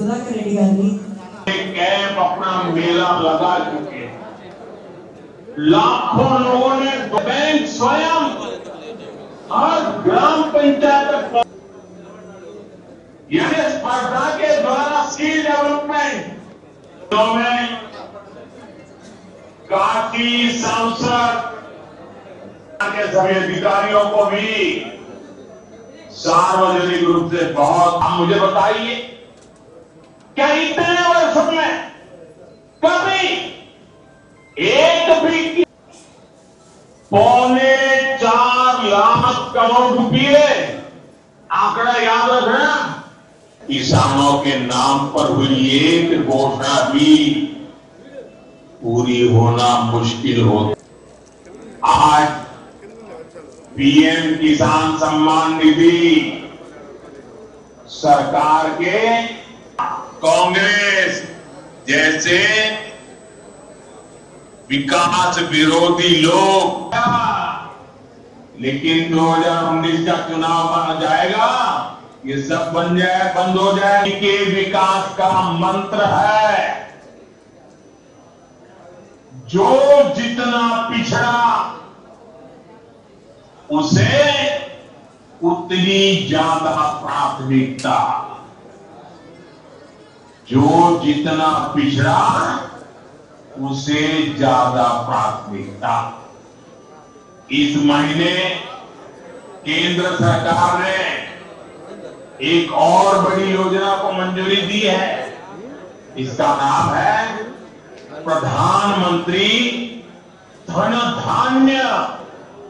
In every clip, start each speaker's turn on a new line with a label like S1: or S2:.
S1: Sorry Sudhakar Reddy గారిని
S2: camp अपना मेला लगा चुके हैं लाखों लोगों ने बैंक स्वयं हर ग्राम पंचायत तक पहुंच- यानी स्पर्धा के द्वारा स्किल डेवलपमेंट में काफी सांसद के सभी अधिकारियों को भी सार्वजनिक रूप से बहुत आप मुझे बताइए क्या इतने वर्ष में कभी एक भी पौने चार लाख करोड़ रुपए। आंकड़ा याद रखना। किसानों के नाम पर हुई एक घोषणा भी। पूरी होना मुश्किल हो आज पीएम किसान सम्मान निधि सरकार के कांग्रेस जैसे विकास विरोधी लोग। लेकिन 2019 का चुनाव बन जाएगा, ये सब बन जाए, बंद हो जाए। के विकास का मंत्र है, जो जितना पिछड़ा, उसे उतनी ज़्यादा प्राथमिकता। जो जितना पिछड़ा उसे ज़्यादा प्राथमिकता। इस महीने केंद्र सरकार ने एक और बड़ी योजना को मंजूरी दी है। इसका नाम है प्रधानमंत्री धन धान्य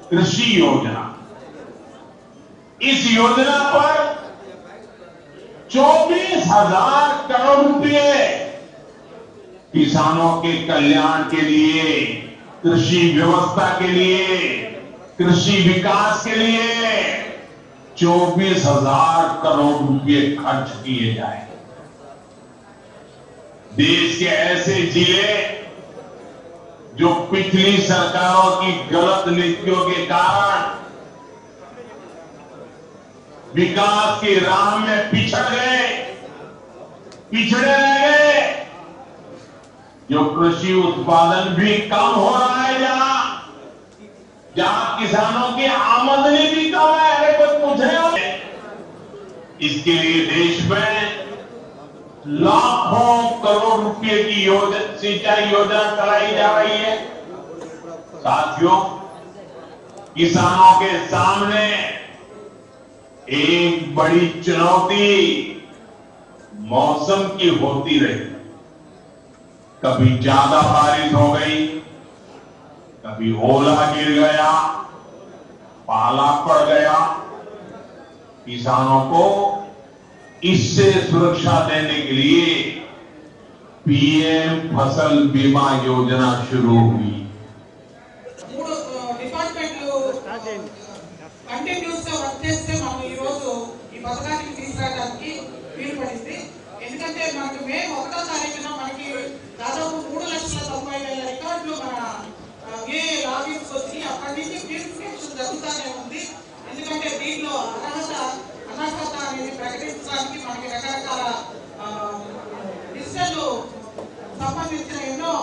S2: कृषि योजना। इस योजना पर चौबीस हज़ार करोड़ रुपए। किसानों के कल्याण के लिए, कृषि व्यवस्था के लिए, कृषि विकास के लिए चौबीस हज़ार करोड़ रुपए खर्च किए जाएँगे। देश के ऐसे ज़िले जो पिछली सरकारों की गलत नीतियों के कारण विकास की राह में पिछड़ गए। पिछड़े रह गए। जो कृषि उत्पादन भी कम हो रहा है जहाँ जहाँ किसानों की आमदनी भी कम है। अरे कोई पूछे हो? इसके लिए देश में लाखों करोड़ रुपए की योजना, सिंचाई योजना चलाई जा रही है। साथियों, किसानों के सामने एक बड़ी चुनौती मौसम की होती रही। कभी ज़्यादा बारिश हो गई, कभी ओला गिर गया, पाला पड़ गया। किसानों को इससे सुरक्षा देने के लिए पीएम फ़सल बीमा योजना शुरू हुई।
S3: పథకానికి తీసుకురావడానికి వీలు పడింది ఎందుకంటే మనకి మే ఒకటో తారీఖున మనకి దాదాపు మూడు లక్షల తొంభై వేల రికార్డులు మన ఏ లాగిన్స్ వచ్చి అక్కడి నుంచి ప్యూరిఫికేషన్ జరుగుతూనే ఉంది. ఎందుకంటే దీంట్లో అర్హత అనర్హత అనేది ప్రకటించడానికి మనకి రకరకాల డిజిటల్ సంబంధించిన ఎన్నో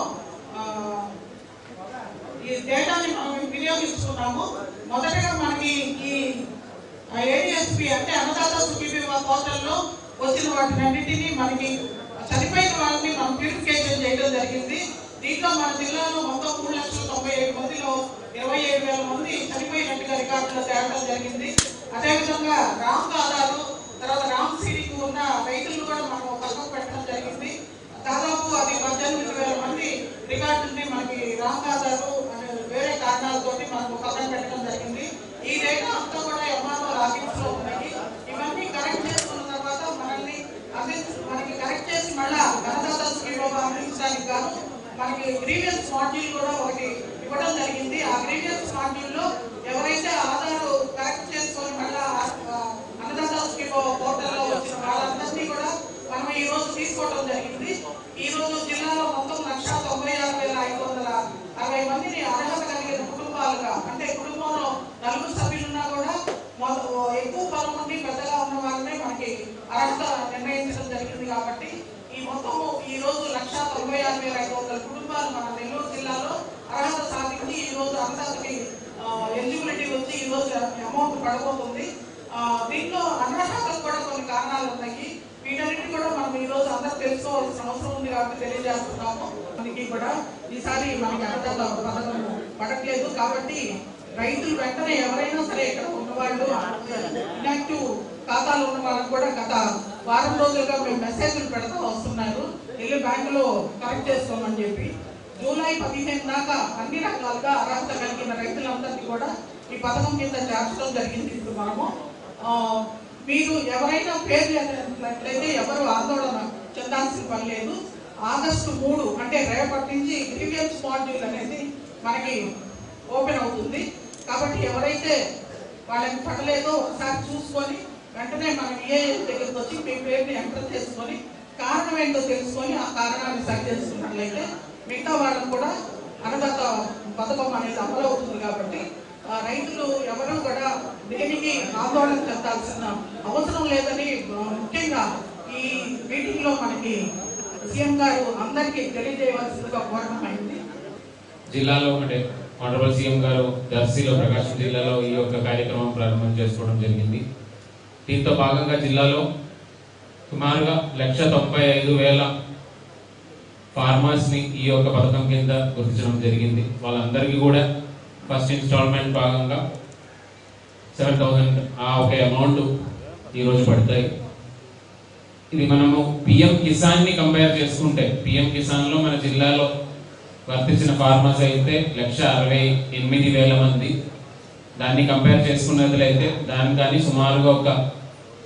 S3: ఈ డేటాని మనం వినియోగిస్తున్నాము. మొదటగా మనకి ఈ ఏడిఎస్పి అంటే అన్నదాత సుఖీబీమా పోర్టల్లో వచ్చిన వాటినన్నింటినీ మనకి చనిపోయిన వాళ్ళని మనం ప్యూరిఫికేషన్ చేయడం జరిగింది. దీంట్లో మన జిల్లాలో మొత్తం మూడు లక్షల తొంభై ఏడు మందిలో ఇరవై ఏడు వేల మంది చనిపోయినట్టుగా రికార్డులో తేవడం జరిగింది. అదేవిధంగా రామ్ ఆధారు తర్వాత రామ్ సీడింగ్ ఉన్న రైతులను కూడా మనం పక్కకు పెట్టడం జరిగింది. దాదాపు అది పద్దెనిమిది వేల మంది రికార్డుని మనకి రామ్ ఆధారు వేరే కారణాలతోటి మనకు పక్కన పెట్టడం జరిగింది. ఈ డేటా అంతా కూడా ఎంఆర్ఓ లాగిన్స్లో ఉన్నాయి ఇవన్నీ కరెక్ట్ చేసుకున్న తర్వాత మనల్ని అందించ మనకి కరెక్ట్ చేసి మళ్ళా గణదాత స్కీమ్ అందించడానికి గాను ప్రీవియస్ గ్రీవియన్స్ మాడ్యూల్ కూడా ఒకటి ఇవ్వడం జరిగింది. ఆ ప్రీవియస్ మాడ్యూల్లో ఎవరైతే ఆధార్ కరెక్ట్ చేసుకొని మళ్ళా ఆ, అన్నదాత స్కీమ్ వచ్చిన వాళ్ళందరినీ కూడా మనం ఈ రోజు తీసుకోవడం జరిగింది. ఈ రోజు జిల్లాలో మొత్తం లక్ష తొంభై ఆరు వేల ఐదు వందల అరవై మందిని అర్హత కలిగిన కుటుంబాలుగా అంటే కుటుంబంలో నలుగురు సభ్యులున్నా కూడా ఎక్కువ ఎక్కువ పెద్దగా ఉన్న వాళ్ళనే మనకి అర్హత నిర్ణయించడం జరిగింది కాబట్టి ఈ మొత్తము ఈ రోజు లక్ష తొంభై ఆరు వేల ఐదు వందల కుటుంబాలు మన నెల్లూరు జిల్లాలో అర్హత సాధించి ఎలిజిబిలిటీ వచ్చి ఈ రోజు అమౌంట్ పడబోతుంది. దీంట్లో దీంట్లో అనర్హతకు కూడా కొన్ని కారణాలు ఉన్నాయి. వీటన్నిటి కూడా మనం ఈ రోజు అందరూ తెలుసుకోవాల్సిన అవసరం ఉంది కాబట్టి తెలియజేస్తున్నాము. మనకి కూడా ఈసారి మనకి అర్హత పథకం పడట్లేదు. కాబట్టి రైతులు వెంటనే ఎవరైనా సరే ఇక్కడ ఉన్నవాళ్ళు ఇన్యాక్టివ్ ఖాతాలు ఉన్న వాళ్ళకి కూడా గత వారం రోజులుగా మేము మెసేజ్లు పెడతా వస్తున్నారు. వెళ్ళి బ్యాంకులో కరెక్ట్ చేసుకోమని చెప్పి జూలై పదిహేను దాకా అన్ని రకాలుగా అర్హత కలిగిన రైతులందరినీ కూడా ఈ పథకం కింద చేర్చడం జరిగింది ఇప్పుడు మనము. మీరు ఎవరైనా పేరు లేనట్లయితే ఎవరు ఆందోళన చెందాల్సిన పని లేదు. ఆగస్టు మూడు అంటే రేపటి నుంచి గ్రీవియన్స్ మాడ్యూల్ అనేది మనకి ఓపెన్ అవుతుంది. కాబట్టి ఎవరైతే వాళ్ళకి పడలేదో ఒకసారి చూసుకొని వెంటనే మనం ఏఎస్ దగ్గరికి వచ్చి మీ పేరుని ఎంటర్ చేసుకొని కారణం ఏంటో తెలుసుకొని ఆ కారణాన్ని సరి చేసుకున్నట్లయితే మిగతా వాళ్ళకు కూడా అన్నదాత పథకం అనేది అమలు అవుతుంది కాబట్టి ఆ రైతులు ఎవరు కూడా దేనికి ఆందోళన చెందాల్సిన అవసరం లేదని ముఖ్యంగా ఈ మీటింగ్లో మనకి సీఎం గారు అందరికీ తెలియజేయవలసిందిగా కోరడమైంది
S4: జిల్లాలో అంటే ఆనరబుల్ సీఎం గారు దర్శిలో ప్రకాశం జిల్లాలో ఈ యొక్క కార్యక్రమం ప్రారంభం చేసుకోవడం జరిగింది. దీంతో భాగంగా జిల్లాలో సుమారుగా లక్ష తొంభై ఐదు వేల ఫార్మర్స్ని ఈ యొక్క పథకం కింద గుర్తించడం జరిగింది. వాళ్ళందరికీ కూడా ఫస్ట్ ఇన్స్టాల్మెంట్ భాగంగా సెవెన్ థౌసండ్ ఆ ఒక అమౌంట్ ఈరోజు పడతాయి. ఇది మనము పిఎం కిసాన్ని కంపేర్ చేసుకుంటే పిఎం కిసాన్లో మన జిల్లాలో వర్తించిన ఫార్మర్స్ అయితే లక్ష అరవై ఎనిమిది వేల మంది. దాన్ని కంపేర్ చేసుకున్నట్లయితే దాని కానీ సుమారుగా ఒక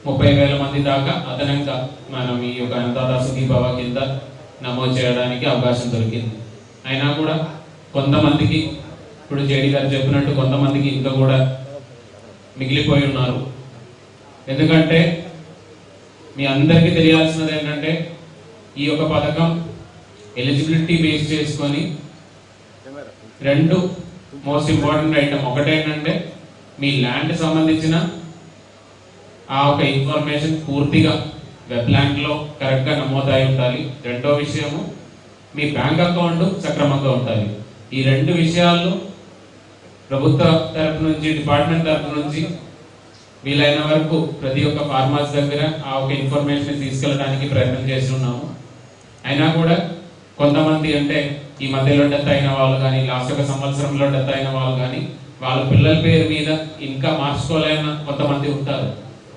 S4: ముప్పై వేల మంది దాకా అదనంగా మనం ఈ యొక్క అన్నదాత సుఖీభావ కింద నమోదు చేయడానికి అవకాశం దొరికింది. అయినా కూడా కొంతమందికి ఇప్పుడు జేడి గారు చెప్పినట్టు కొంతమందికి ఇంకా కూడా మిగిలిపోయి ఉన్నారు. ఎందుకంటే మీ అందరికీ తెలియాల్సినది ఏంటంటే ఈ యొక్క పథకం ఎలిజిబిలిటీ బేస్ చేసుకొని రెండు మోస్ట్ ఇంపార్టెంట్ ఐటమ్ ఒకటేంటంటే మీ ల్యాండ్ సంబంధించిన ఆ ఒక ఇన్ఫర్మేషన్ పూర్తిగా వెబ్లాంక్లో కరెక్ట్గా నమోదాయి ఉండాలి. రెండో విషయము మీ బ్యాంక్ అకౌంట్ సక్రమంగా ఉండాలి. ఈ రెండు విషయాలు ప్రభుత్వ తరపు నుంచి డిపార్ట్మెంట్ తరపు నుంచి వీలైన వరకు ప్రతి ఒక్క ఫార్మర్స్ దగ్గర ఆ ఒక ఇన్ఫర్మేషన్ తీసుకెళ్ళడానికి ప్రయత్నం చేస్తున్నాము అయినా కూడా కొంతమంది అంటే ఈ మధ్యలో డెత్ అయిన వాళ్ళు కానీ లాస్ట్ ఒక సంవత్సరంలో డెత్ అయిన వాళ్ళు కానీ వాళ్ళ పిల్లల పేరు మీద ఇంకా మార్చుకోలేని కొంతమంది ఉంటారు.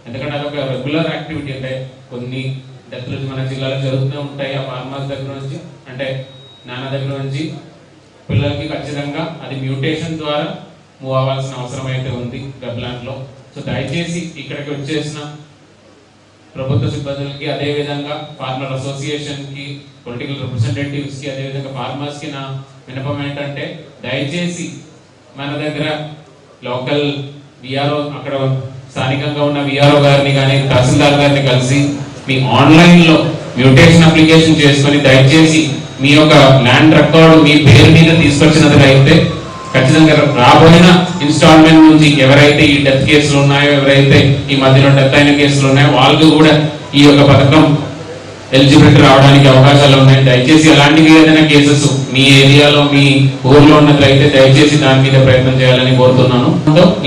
S4: ఎందుకంటే అదొక రెగ్యులర్ యాక్టివిటీ అంటే కొన్ని డెత్లు మన జిల్లాలో జరుగుతూనే ఉంటాయి. ఆ ఫార్మర్స్ దగ్గర నుంచి అంటే నాన్న దగ్గర నుంచి పిల్లలకి ఖచ్చితంగా అది మ్యూటేషన్ ద్వారా మూవ్ అవ్వాల్సిన అవసరం అయితే ఉంది వెబ్లాండ్లో సో దయచేసి ఇక్కడికి వచ్చేసిన ప్రభుత్వ సిబ్బందులకి అదే విధంగా ఫార్మర్ అసోసియేషన్కి పొలిటికల్ రిప్రజెంటేటివ్స్కి అదేవిధంగా అదే విధంగా నా వినపం ఏంటంటే దయచేసి మన దగ్గర లోకల్ విఆర్ఓ అక్కడ స్థానికంగా ఉన్న విఆర్ఓ గారిని కానీ తహసీల్దార్ గారిని కలిసి మీ ఆన్లైన్లో మ్యూటేషన్ అప్లికేషన్ చేసుకొని దయచేసి మీ యొక్క ల్యాండ్ రికార్డు మీ పేరు మీద తీసుకొచ్చినట్లయితే ఖచ్చితంగా రాబోయిన ఇన్స్టాల్మెంట్ నుంచి ఎవరైతే ఈ డెత్ కేసులు ఉన్నాయో ఎవరైతే ఈ మధ్యలో డెత్ అయిన కేసులు ఉన్నాయో వాళ్ళకు కూడా ఈ యొక్క పథకం ఎలిజిబిలిటీ రావడానికి అవకాశాలు ఉన్నాయి. దయచేసి అలాంటివి ఏదైనా కేసెస్ మీ ఏరియాలో మీ ఊర్లో ఉన్నట్లయితే దయచేసి దాని మీద ప్రయత్నం చేయాలని కోరుతున్నాను.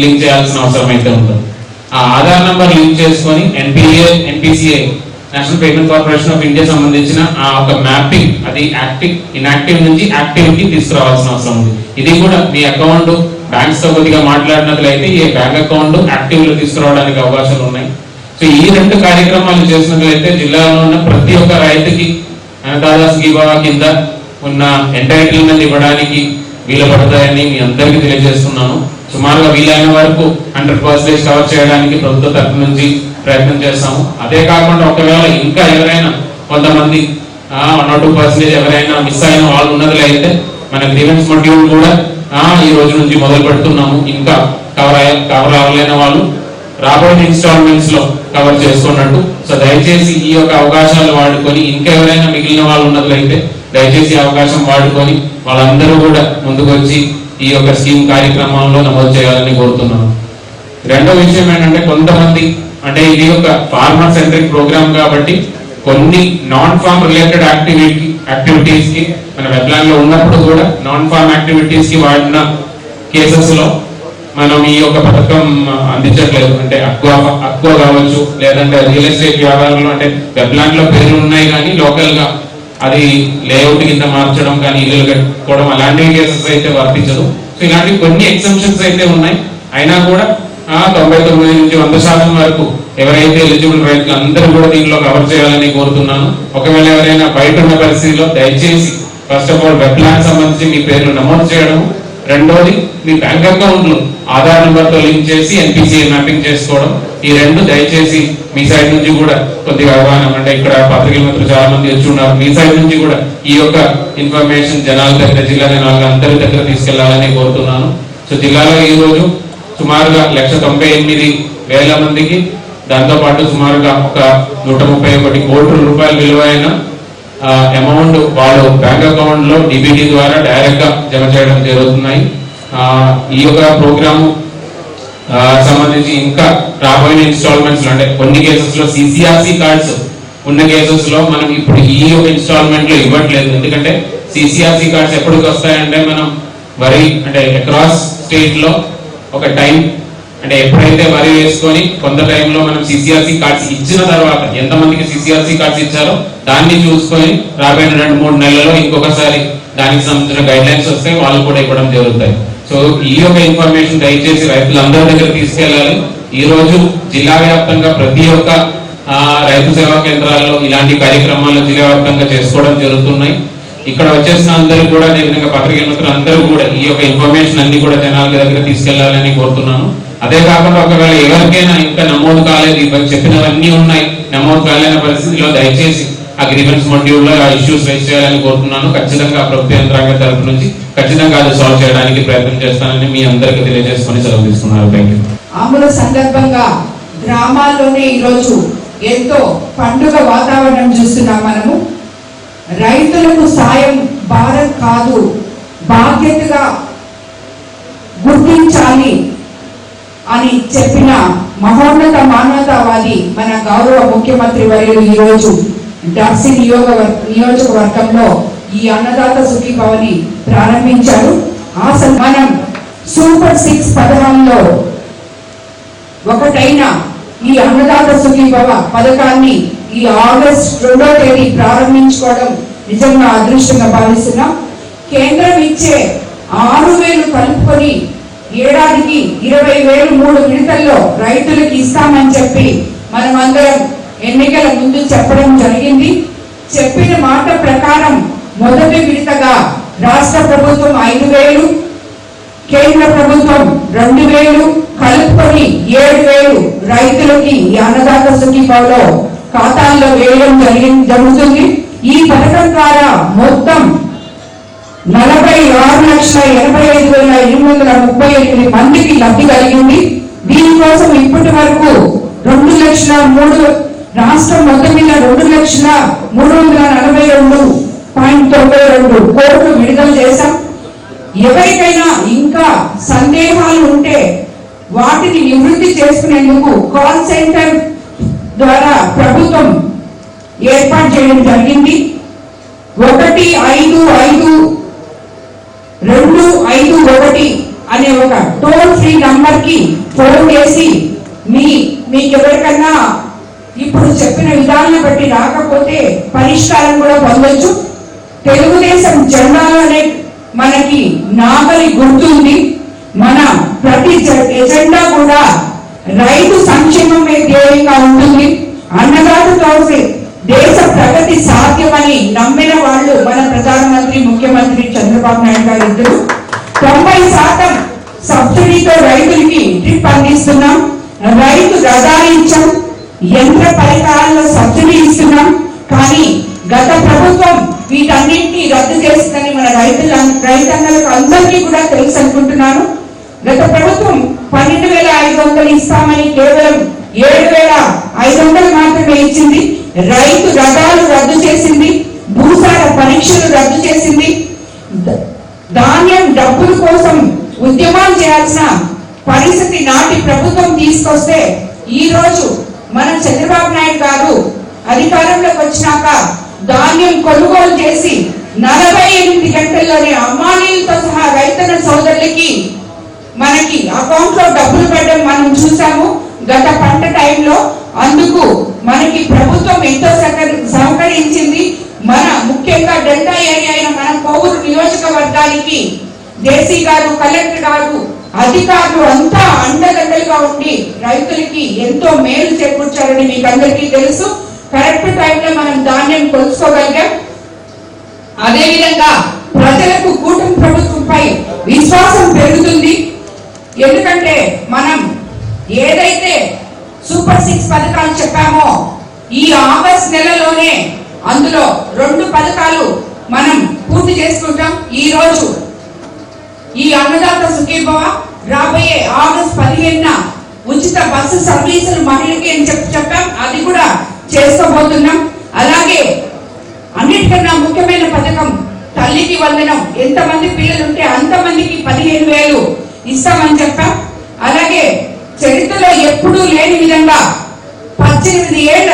S4: లింక్ చేయాల్సిన అవసరం అయితే ఉంటుంది. ఆ ఆధార్ నంబర్ లింక్ చేసుకొని NPA NPCI National Payment Corporation of India సంబంధించిన ఆ ఒక మ్యాపింగ్ అది యాక్టివ్ ఇన్యాక్టివ్ నుంచి యాక్టివ్కి తీసుకురావాల్సిన అవసరం ఉంది. ఇది కూడా మీ అకౌంట్ బ్యాంక్స్తో కొద్దిగా మాట్లాడినట్లయితే ఈ బ్యాంక్ అకౌంట్ యాక్టివ్లో తీసుకురావడానికి అవకాశాలు ఉన్నాయి. సో ఈ రెండు కార్యక్రమాలు చేసినట్లయితే జిల్లాలో ఉన్న ప్రతి ఒక్క రైతుకి అన్నదాత స్కీబావా కింద ఉన్న ఎంటైటిల్మెంట్ ఇవ్వడానికి వీలు పడతాయని మీ అందరికీ తెలియజేస్తున్నాను. సుమారుగా వీలైన వరకు హండ్రెడ్ పర్సెంటేజ్ కవర్ చేయడానికి ప్రభుత్వ తరపు నుంచి ప్రయత్నం చేస్తాము. అదే కాకుండా ఒకవేళ ఇంకా ఎవరైనా కొంతమంది వన్ ఆర్ టూ పర్సెంటేజ్ ఎవరైనా మిస్ అయిన వాళ్ళు ఉన్నట్లయితే మన గ్రీవెన్స్ మోడ్యూల్ కూడా ఈ రోజు నుంచి మొదలు పెడుతున్నాము. ఇంకా కవర్ అయ్య- కవర్ అవ్వలేని వాళ్ళు రాబోయే ఇన్స్టాల్మెంట్స్లో కవర్ చేసుకున్నట్టు సో దయచేసి ఈ యొక్క అవకాశాలు వాడుకొని ఇంకెవరైనా మిగిలిన వాళ్ళు ఉన్నట్లయితే దయచేసి అవకాశం వాడుకొని వాళ్ళందరూ కూడా ముందుకు వచ్చి ఈ యొక్క స్కీమ్ కార్యక్రమంలో నమోదు చేయాలని కోరుతున్నాను. రెండో విషయం ఏంటంటే కొంతమంది అంటే ఇది ఒక ఫార్మర్ సెంట్రిక్ ప్రోగ్రామ్ కాబట్టి కొన్ని నాన్ ఫార్మ్ రిలేటెడ్ యాక్టివిటీ యాక్టివిటీస్కి మన వెబ్లాన్లో ఉన్నప్పుడు కూడా నాన్ ఫార్మ్ యాక్టివిటీస్కి వాడిన కేసెస్లో మనం ఈ యొక్క పథకం అందించట్లేదు. అంటే అక్వా అక్వా కావచ్చు లేదంటే రియల్ ఎస్టేట్ వ్యాపారంలో అంటే వెబ్లాండ్లో పేర్లు ఉన్నాయి కానీ లోకల్గా అది లేఅవుట్ కింద మార్చడం కానీ ఇల్లు కట్టుకోవడం అలాంటి కేసెస్ అయితే వర్తించదు. సో ఇలాంటి కొన్ని ఎగ్జంప్షన్స్ అయితే ఉన్నాయి. అయినా కూడా తొంభై తొమ్మిది నుంచి వంద శాతం వరకు ఎవరైతే ఎలిజిబుల్ రైతులు అందరూ కూడా దీనిలో కవర్ చేయాలని కోరుతున్నాను. ఒకవేళ ఎవరైనా బయట ఉన్న పరిస్థితిలో దయచేసి first of all web plan సంబంధించి మీ పేర్లు నమోదు చేయడం రెండోది మీ బ్యాంక్ అకౌంట్లు ఆధార్ నెంబర్తో లింక్ చేసి ఎన్పిసిఐ మ్యాపింగ్ చేసుకోవడం. ఈ రెండు దయచేసి మీ సైడ్ నుంచి కూడా కొద్దిగా అవగాహన అంటే ఇక్కడ పత్రికల మిత్రులు చాలా మంది వచ్చి ఉన్నారు మీ సైడ్ నుంచి కూడా ఈ యొక్క ఇన్ఫర్మేషన్ జనాల దగ్గర జిల్లా జనాల అందరి దగ్గర తీసుకెళ్ళాలని కోరుతున్నాను. సో జిల్లాలో ఈ రోజు సుమారుగా లక్ష తొంభై ఎనిమిది వేల మందికి దాంతో పాటు సుమారుగా ఒక నూట ముప్పై ఒకటి కోట్ల రూపాయల విలువైన అమౌంట్ వాళ్ళు బ్యాంక్ అకౌంట్లో డిబిటీ ద్వారా డైరెక్ట్గా జమ చేయడం జరుగుతున్నాయి. ఈ యొక్క ప్రోగ్రాము సంబంధించి ఇంకా రాబోయే ఇన్స్టాల్మెంట్స్ అంటే కొన్ని కేసెస్లో సిసిఆర్సి కార్డ్స్ ఉన్న కేసెస్లో మనం ఇప్పుడు ఈ యొక్క ఇన్స్టాల్మెంట్లో ఇవ్వట్లేదు. ఎందుకంటే సిసిఆర్సి కార్డ్స్ ఎప్పటికి వస్తాయంటే మనం వరి అంటే అక్రాస్ స్టేట్లో ఒక టైం అంటే ఎప్పుడైతే వరి వేసుకొని కొంత టైంలో మనం సిసిఆర్సి కార్డ్స్ ఇచ్చిన తర్వాత ఎంతమందికి సిసిఆర్సి కార్డ్స్ ఇచ్చారో దాన్ని చూసుకొని రాబోయే రెండు మూడు నెలల్లో ఇంకొకసారి దానికి సంబంధించిన గైడ్ లైన్స్ వస్తే వాళ్ళు కూడా ఇవ్వడం జరుగుతాయి. సో ఈ యొక్క ఇన్ఫర్మేషన్ దయచేసి రైతులందరి దగ్గర తీసుకెళ్ళాలి. ఈ రోజు జిల్లా వ్యాప్తంగా ప్రతి ఒక్క రైతు సేవా కేంద్రాల్లో ఇలాంటి కార్యక్రమాలు జిల్లా వ్యాప్తంగా చేసుకోవడం జరుగుతున్నాయి. ఇక్కడ వచ్చేసిన అందరూ కూడా అదే విధంగా అందరూ కూడా ఈ యొక్క ఇన్ఫర్మేషన్ అన్ని కూడా జనాల దగ్గర తీసుకెళ్ళాలని కోరుతున్నాను. అదే కాకుండా ఒకవేళ ఎవరికైనా ఇంకా నమోదు కాలేదు ఇవ్వ- చెప్పినవన్నీ ఉన్నాయి నమోదు కాలేని పరిస్థితిలో దయచేసి అగ్రిమెంట్స్ గ్రీవెన్స్ ఆ ఇష్యూస్ రైజ్ చేయాలని కోరుతున్నాను. ఖచ్చితంగా ప్రభుత్వ యంత్రాంగం తరపు నుంచి కఠినంగా అది సాల్వ్ చేయడానికి ప్రయత్నం చేస్తానని మీ అందరికీ తెలియజేసుకొని సెలవు తీసుకున్నారు. థ్యాంక్ యూ
S5: ఆముల సందర్భంగా గ్రామాల్లోనే ఈరోజు ఎంతో పండుగ వాతావరణం చూస్తున్నాం మనము. రైతులకు సాయం భారం కాదు బాధ్యతగా గుర్తించాలి అని చెప్పిన మహోన్నత మానవతావాది మన గౌరవ ముఖ్యమంత్రి వర్యులు ఈరోజు దర్శి నియోగ నియోజకవర్గంలో ఈ అన్నదాత సుఖీభవని ప్రారంభించారు. ఆ సన్మానం సూపర్ సిక్స్ పథకంలో ఒకటైన ఈ అన్నదాత సుఖీభవ పథకాన్ని ఈ ఆగస్ట్ రెండో తేదీ ప్రారంభించుకోవడం నిజంగా అదృష్టంగా భావిస్తున్నాం. కేంద్రం ఇచ్చే ఆరు వేలు కలుపుకొని ఏడాదికి ఇరవై వేలు మూడు విడతల్లో రైతులకు ఇస్తామని చెప్పి మనం అందరం ఎన్నికల ముందు చెప్పడం జరిగింది. చెప్పిన మాట ప్రకారం మొదటి విడతగా రాష్ట్ర ప్రభుత్వం ఐదు వేలు కేంద్ర ప్రభుత్వం రెండు వేలు కలుపుకొని ఏడు వేలు రైతులకి ఈ అన్నదాత సుఖీభావలో ఖాతాల్లో వేయడం జరిగి జరుగుతుంది. ఈ పథకం ద్వారా మొత్తం నలభై ఆరు లక్షల ఎనభై ఐదు వేల ఎనిమిది వందల ముప్పై ఎనిమిది మందికి లబ్ధి కలిగింది. దీనికోసం ఇప్పటి వరకు రెండు లక్షల మూడు రాష్ట్రం మొత్తం మీద రెండు లక్షల మూడు వందల నలభై రెండు పాయింట్ తొంభై రెండు కోట్లు విడుదల చేశాం. ఎవరికైనా ఇంకా సందేహాలు ఉంటే వాటిని నివృత్తి చేసుకునేందుకు కాల్ సెంటర్ ద్వారా ప్రభుత్వం ఏర్పాటు చేయడం జరిగింది. ఒకటి ఐదు ఐదు రెండు ఐదు ఒకటి అనే ఒక టోల్ ఫ్రీ నంబర్కి ఫోన్ చేసి మీ మీకు ఎవరికన్నా ఇప్పుడు చెప్పిన విధానం బట్టి రాకపోతే పరిష్కారం కూడా పొందొచ్చు. తెలుగుదేశం జెండాలోనే మనకి నాగలి గుర్తుంది. మన ప్రతి జ- ఎజెండా కూడా రైతు సంక్షేమమే ధ్యేయంగా ఉంటుంది. అన్నదాతతో దేశ ప్రగతి సాధ్యమని నమ్మిన వాళ్ళు మన ప్రధానమంత్రి ముఖ్యమంత్రి చంద్రబాబు నాయుడు గారు ఇద్దరు. తొంభై శాతం సబ్సిడీతో రైతులకి ట్రిప్ అందిస్తున్నాం. రైతు రథాలు ఇచ్చాం యంత్ర పరికరాల్లో సబ్సిడీ ఇస్తున్నాం. కానీ గత ప్రభుత్వం వీటన్నింటినీ రద్దు చేస్తుందని మన రైతుల రైతన్నలకు అందరికీ కూడా తెలుసు అనుకుంటున్నాను గత ప్రభుత్వం పన్నెండు వేల ఐదు వందలు ఇస్తామని కేవలం ఏడు వేల ఐదు వందలు మాత్రమే ఇచ్చింది. రైతు రథాలు రద్దు చేసింది భూసార పరీక్షలు రద్దు చేసింది. ధాన్యం డబ్బుల కోసం ఉద్యమాలు చేయాల్సిన పరిస్థితి నాటి ప్రభుత్వం తీసుకొస్తే ఈ రోజు మన చంద్రబాబు నాయుడు గారు అధికారంలోకి వచ్చినాక ధాన్యం కొనుగోలు చేసి నలభై ఎనిమిది గంటల్లోనే అమ్మానీలతో సహా రైతన్న సోదరులకి మనకి అకౌంట్లో డబ్బులు పెట్టడం మనం చూసాము. గత పంట టైంలో అందుకు మనకి ప్రభుత్వం ఎంతో సహకరించింది. మన ముఖ్యంగా డెల్టా ఏరియా అయిన మన కోవూరు నియోజకవర్గానికి దేశీ గారు కలెక్టర్ గారు అధికారులు అంతా అండదండలుగా ఉండి రైతులకి ఎంతో మేలు చేకూర్చారని మీకు అందరికీ తెలుసు. కరెక్ట్ టైంలో మనం ధాన్యం కొలుసుకోగలిగాం. అదేవిధంగా ప్రజలకు కూటమి ప్రభుత్వంపై విశ్వాసం పెరుగుతుంది. ఎందుకంటే మనం ఏదైతే సూపర్ సిక్స్ పథకాలు చెప్పామో ఈ ఆగస్ట్ నెలలోనే అందులో రెండు పథకాలు మనం పూర్తి చేసుకుంటాం. ఈ రోజు ఈ అన్నదాత సుఖీభవ రాబోయే ఆగస్ట్ పదిహేనున ఉచిత బస్సు సర్వీసులు మహిళకి అని చెప్పి చెప్పాం. అది కూడా చేసుకోబోతున్నాం అలాగే అన్నిటికన్నా ముఖ్యమైన పథకం తల్లికి వందనం. ఎంతమంది పిల్లలు ఉంటే అంతమందికి పదిహేను వేలు ఇస్తామని చెప్పాం. అలాగే చరిత్రలో ఎప్పుడూ లేని విధంగా పద్దెనిమిది ఏళ్ళ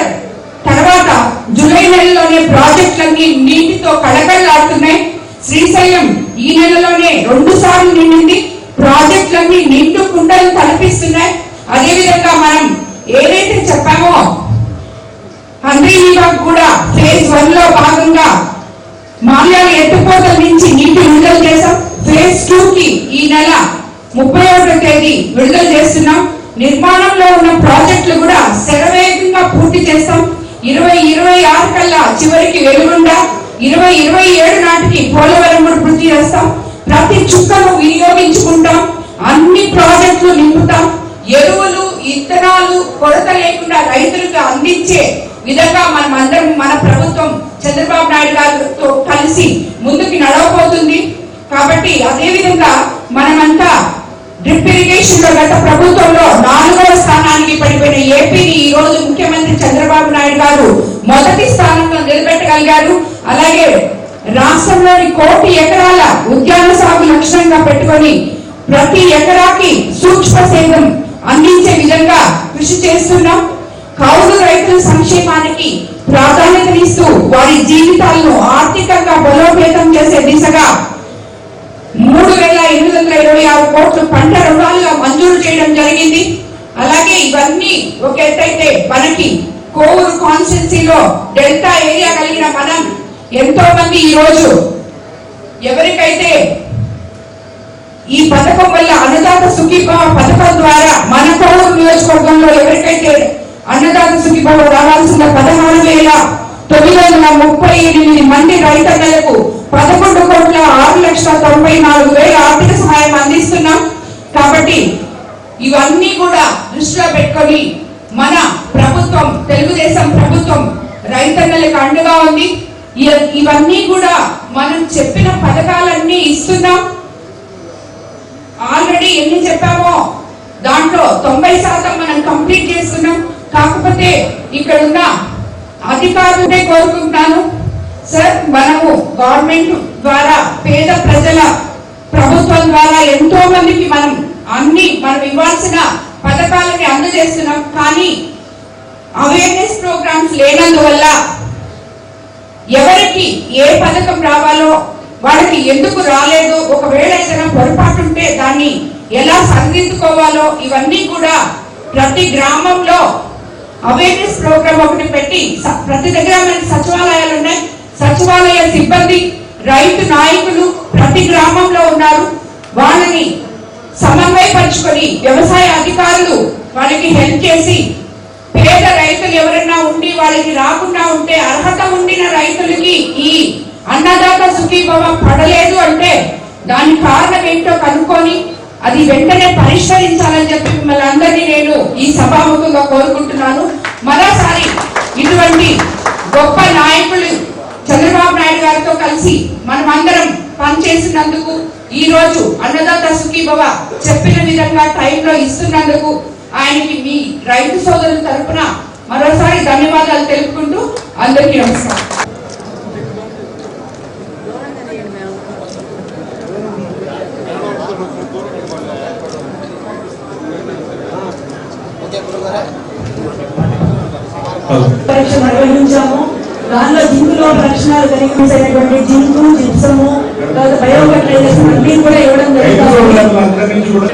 S5: తర్వాత జూలై నెలలోనే ప్రాజెక్టులన్నీ నీటితో కళకళలాడుతున్నాయి. శ్రీశైలం ఈ నెలలోనే రెండు సార్లు నిండింది. ప్రాజెక్టులన్నీ నిండు కుండలు తలపిస్తున్నాయి. అదేవిధంగా మనం ఏదైతే చెప్పామో హంద్రీనివాగ్ కూడా ఫేజ్ వన్లో భాగంగా మాల్యాల ఎత్తుపోతల నుంచి నీటి విడుదల చేశాం. ఫేజ్ టూ కి ఈ నెల ముప్పై ఒకటో తేదీ విడుదల చేస్తున్నాం. నిర్మాణంలో ఉన్న ప్రాజెక్టులు కూడా శరవేగంగా పూర్తి చేస్తాం. ఇరవై ఇరవై ఆరు కల్లా చివరికి వెలుగుండ ఇరవై ఇరవై ఏడు నాటికి పోలవరం కూడా పూర్తి చేస్తాం. ప్రతి చుక్కను వినియోగించుకుంటాం. అన్ని ప్రాజెక్టులు నింపుతాం. ఎరువులు ఇత్తనాలు కొరత లేకుండా రైతులకు అందించే విధంగా మనం అందరం మన ప్రభుత్వం చంద్రబాబు నాయుడు గారితో కలిసి ముందుకు నడవబోతుంది. కాబట్టి అదే విధంగా మనమంతా డ్రిప్ ఇరిగేషన్లో గత ప్రభుత్వంలో నాలుగవ స్థానానికి పడిపోయిన ఏపీని ఈ రోజు ముఖ్యమంత్రి చంద్రబాబు నాయుడు గారు మొదటి స్థానంలో నిలబెట్టగలిగారు. అలాగే రాష్ట్రంలోని కోటి ఎకరాల ఉద్యాన సాగు లక్ష్యంగా పెట్టుకొని ప్రతి ఎకరాకి సూక్ష్మ సేద్యం అందించే విధంగా కృషి చేస్తున్నాం. కౌలు రైతుల సంక్షేమానికి ప్రాధాన్యతనిస్తూ వారి జీవితాలను ఆర్థికంగా బలోపేతం చేసే దిశగా మూడు వేల ఎనిమిది వందల ఇరవై ఆరు కోట్లు పంట రుణాలుగా మంజూరు చేయడం జరిగింది. అలాగే ఇవన్నీ ఒక ఎత్తైతే మనకి కోవూరు కాన్స్టిట్యున్సీలో డెల్టా ఏరియా కలిగిన మనం ఎంతో మంది ఈరోజు రోజు ఎవరికైతే ఈ పథకం వల్ల అనుదాత సుఖీభావ పథకం ద్వారా మన కోవూరు నియోజకవర్గంలో ఎవరికైతే అన్నదాత సుఖీభావ రావాల్సిన పదహారు వేల తొమ్మిది వందల ముప్పై ఎనిమిది మంది రైతన్నలకు పదకొండు కోట్ల ఆరు లక్షల తొంభై నాలుగు వేల ఆర్థిక సహాయం అందిస్తున్నాం. కాబట్టి ఇవన్నీ కూడా దృష్టిలో పెట్టుకొని మన ప్రభుత్వం తెలుగుదేశం ప్రభుత్వం రైతన్నలకు అండగా ఉంది. ఇవన్నీ కూడా మనం చెప్పిన పథకాలన్నీ ఇస్తున్నాం. ఆల్రెడీ ఎన్ని చెప్పామో దాంట్లో తొంభై శాతం మనం కంప్లీట్ చేస్తున్నాం. కాకపోతే ఇక్కడ ఉన్న అధికారులనే కోరుకుంటున్నాను. సార్ మనము గవర్నమెంట్ ద్వారా పేద ప్రజల ప్రభుత్వం ద్వారా ఎంతో మందికి మనం అన్ని మనం ఇవ్వాల్సిన పథకాలని అందజేస్తున్నాం. కానీ అవేర్నెస్ ప్రోగ్రామ్స్ లేనందువల్ల ఎవరికి ఏ పథకం రావాలో వాళ్ళకి ఎందుకు రాలేదు ఒకవేళ ఏదైనా పొరపాటు ఉంటే దాన్ని ఎలా సరిదిద్దుకోవాలో ఇవన్నీ కూడా ప్రతి గ్రామంలో అవేర్నెస్ ప్రోగ్రామ్ ఒకటి పెట్టి ప్రతి దగ్గర మనకి సచివాలయాలు ఉన్నాయి. సచివాలయ సిబ్బంది రైతు నాయకులు ప్రతి గ్రామంలో ఉన్నారు. వాళ్ళని సమన్వయపరుచుకొని వ్యవసాయ అధికారులు వాళ్ళకి హెల్ప్ చేసి పేద రైతులు ఎవరన్నా ఉండి వాళ్ళకి రాకుండా ఉంటే అర్హత ఉండిన రైతులకి ఈ అన్నదాత సుఖీభవ పడలేదు అంటే దాని కారణం ఏంటో కనుక్కొని అది వెంటనే పరిష్కరించాలని చెప్పి మిమ్మల్ని అందరినీ నేను ఈ సభాముఖంగా కోరుకుంటున్నాను. మరోసారి ఇటువంటి గొప్ప నాయకులు చంద్రబాబు నాయుడు గారితో కలిసి మనం అందరం పనిచేసినందుకు ఈ రోజు అన్నదాత సుఖీభవ చెప్పిన విధంగా టైంలో ఇస్తున్నందుకు ఆయనకి మీ రైతు సోదరుల తరపున మరోసారి ధన్యవాదాలు తెలుపుకుంటూ అందరికీ నమస్కారం.
S1: పరీక్ష నిర్వహించాము దానిలో జింకులో లక్షణాలు కలిగించేటువంటి జింకు జిప్సము తర్వాత బయోఫర్టిలైజర్స్ అన్ని కూడా ఇవ్వడం
S6: జరిగింది.